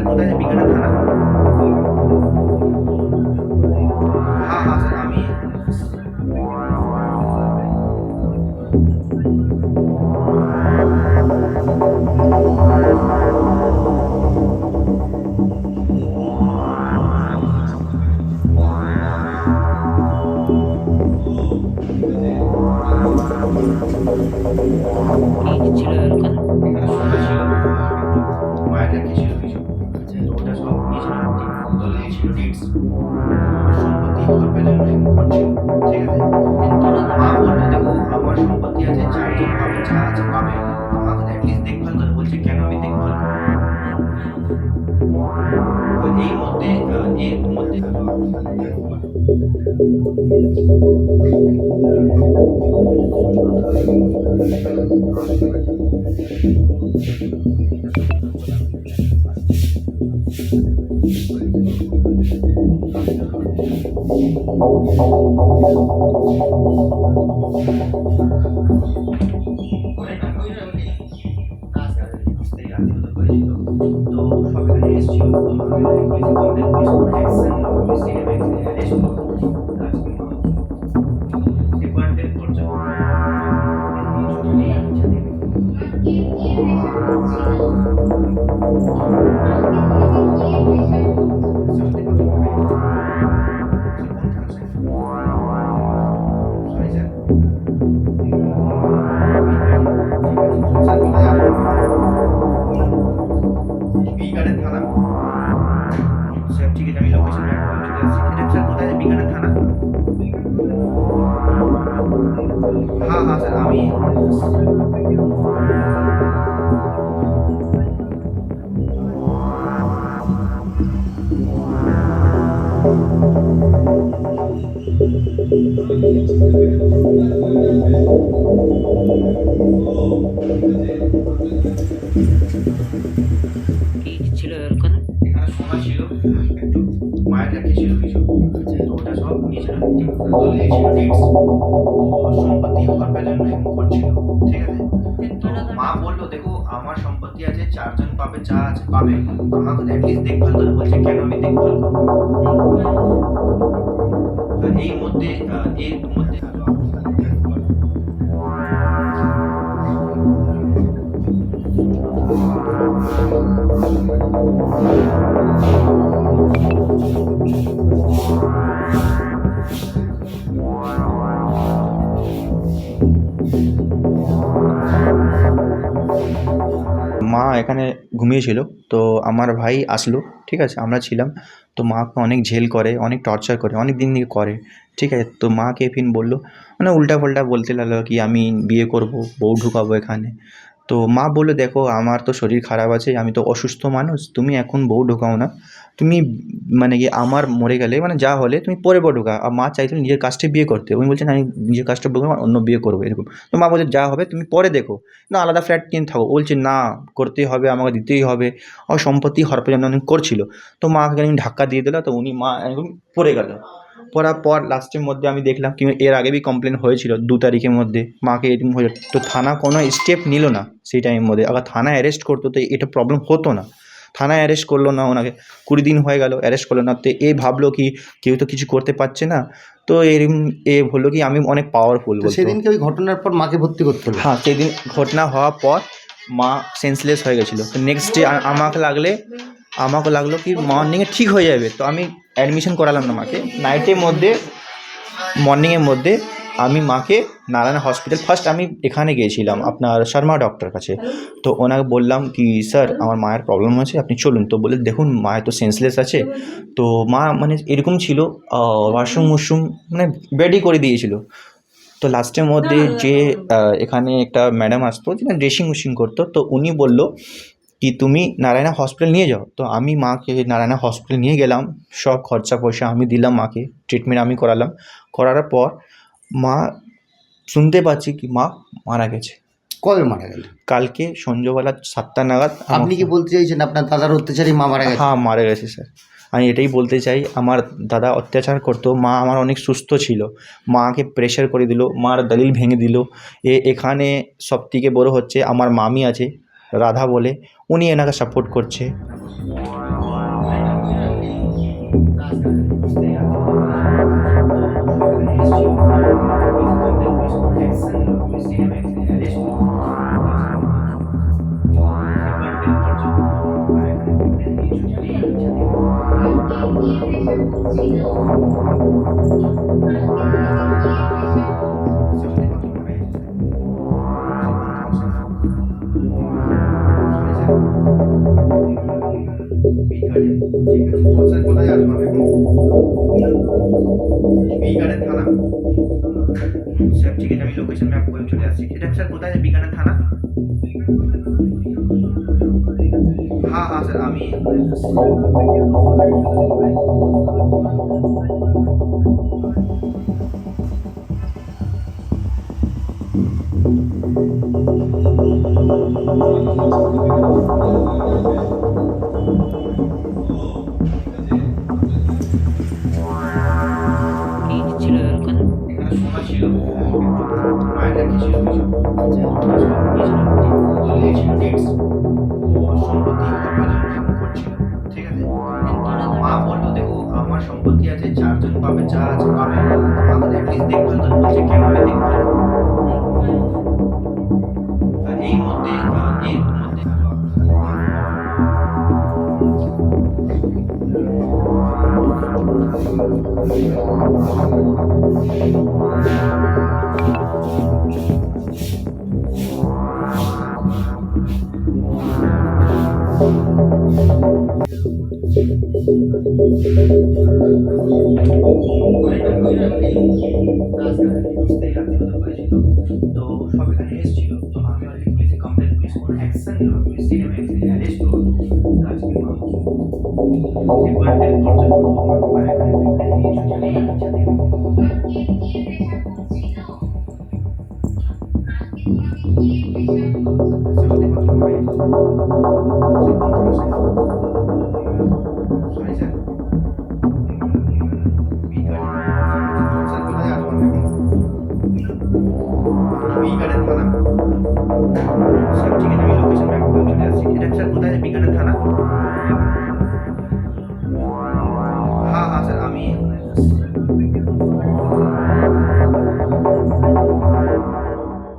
আসছি এটা স্যার কোথায় আছে বিকালের থানা হ্যাঁ দলে ছিল ডেটস সম্পত্তি হবে জন্য করছিল ঠিক আছে মা বলল দেখো আমার সম্পত্তি আছে চারজন পাবে যা আছে পাবে আমাকে অ্যাটলিস্ট দেখভাল করে বলছে কেন আমি দেখভাল করব তো এই মধ্যে আহ, এর মধ্যে বুঝতেই কি ছিল এখানে এখানে সোনা ছিল একটু মায়ের একটা ছিল কিছু। তো ওটা সব নিয়েছিলাম। দলে ছিল ডেটস সম্পত্তি হবে জন্য করছিল ঠিক আছে? তো মা বলল দেখো আমার সম্পত্তি আছে চারজন পাবে যা আছে পাবে। আমাকে অ্যাটলিস্ট দেখভাল করে বলছে কেন আমি দেখভাল করব? এই মধ্যে এর মধ্যে ঘুমিয়েছিল। তো আমার ভাই আসলো, ঠিক আছে? আমরা ছিলাম। তো মাকে অনেক ঝেল করে, অনেক টর্চার করে, অনেক দিন থেকে করে, ঠিক আছে? তো মাকে ফিন বলল মানে উল্টা পাল্টা বলতে লাগল কি, আমি বিয়ে করব, বউ ঢুকাবো এখানে। তো মা বলল দেখো, আমার তো শরীর খারাপ আছে, আমি তো অসুস্থ মানুষ, তুমি এখন বউ ঢোকাও না। তুমি মানে কি আমার মরে গেলে মানে যা হলে তুমি পরে বউ ঢোকা আর মা চাইছিল নিজের কাজটা বিয়ে করতে। উনি বলছেন, আমি নিজের কাজটা বলব অন্য বিয়ে করব। এরকম। তো মা বলছে, যা হবে, তুমি পরে দেখো। না, আলাদা ফ্ল্যাট কিনে থাকো। বলছে, না, করতেই হবে, আমাকে দিতেই হবে। আর সম্পত্তি হরপে যেমন করছিল। তো মাকে আমি ধাক্কা দিয়ে দিল, তো উনি মা একদম পড়ে গেল। পড়ার পর লাস্টের মধ্যে আমি দেখলাম কি এর আগে বি কমপ্লেন হয়েছিল দু তারিখের মধ্যে। মাকে এরকম হয়ে তো থানা কোনো স্টেপ নিল না সেই টাইমের মধ্যে। আবার থানা অ্যারেস্ট করতো তো এটা প্রবলেম হতো না। থানায় অ্যারেস্ট করল না ওনাকে। কুড়ি দিন হয়ে গেল অ্যারেস্ট করল না। তো এ ভাবলো কি কেউ তো কিছু করতে পারছে না। তো এরকম এ হলো কি আমি অনেক পাওয়ারফুল সেদিনকে ওই ঘটনার পর মাকে ভর্তি করতে হলো? হ্যাঁ সেদিন ঘটনা হওয়ার পর মা সেন্সলেস হয়ে গেছিল। তো নেক্সট ডে আমাকে লাগলে আমাকে লাগল কি মর্নিংয়ে ঠিক হয়ে যাবে। তো আমি অ্যাডমিশন করালাম না মাকে। নাইটের মধ্যে মর্নিংয়ের মধ্যে আমি মাকে নারায়ণ হসপিটাল ফার্স্ট আমি এখানে গিয়েছিলাম আপনার শর্মা ডক্টর কাছে। তো ওনাকে বললাম কি স্যার আমার মায়ের প্রবলেম আছে, আপনি চলুন। তো বলে দেখুন মায়ের তো সেন্সলেস আছে। তো মা মানে এরকম ছিল ওয়াশরুম ওয়াশরুম মানে বেডই করে দিয়েছিল। তো লাস্টের মধ্যে যে এখানে একটা ম্যাডাম আসতো যেটা ড্রেসিং উশিং করতো, তো উনি বলল কি তুমি নারায়ণা হসপিটাল নিয়ে যাও? তো আমি মাকে নারায়ণা হসপিটাল নিয়ে গেলাম। সব খরচা পয়সা আমি দিলাম মাকে। ট্রিটমেন্ট আমি করালাম। করার পর মা শুনতে পাচ্ছি কি মা মারা গেছে। কবে মারা গেল? কালকে সন্ধ্যেবেলা সাতটা নাগাদ আপনি কি বলতে চাইছেন? আপনার দাদার অত্যাচারী মা মারা গেছে? হ্যাঁ মারা গেছে স্যার। আমি এটাই বলতে চাই আমার দাদা অত্যাচার করতো। মা আমার অনেক সুস্থ ছিল। মাকে প্রেশার করে দিল মার দলিল ভেঙে দিল। এ এখানে সব থেকে বড় হচ্ছে আমার মামি আছে। রাধা বলে উনি এনাকে সাপোর্ট করছে। স্যার ঠিক আছে আমি লোকেশন ম্যাপ করে চলে আসছি এটা স্যার কোথায় বিকানের থানা হ্যাঁ হ্যাঁ স্যার আমি ডিপার্টমেন্ট খরচা করব আমার বাবা এখানে বিক্রি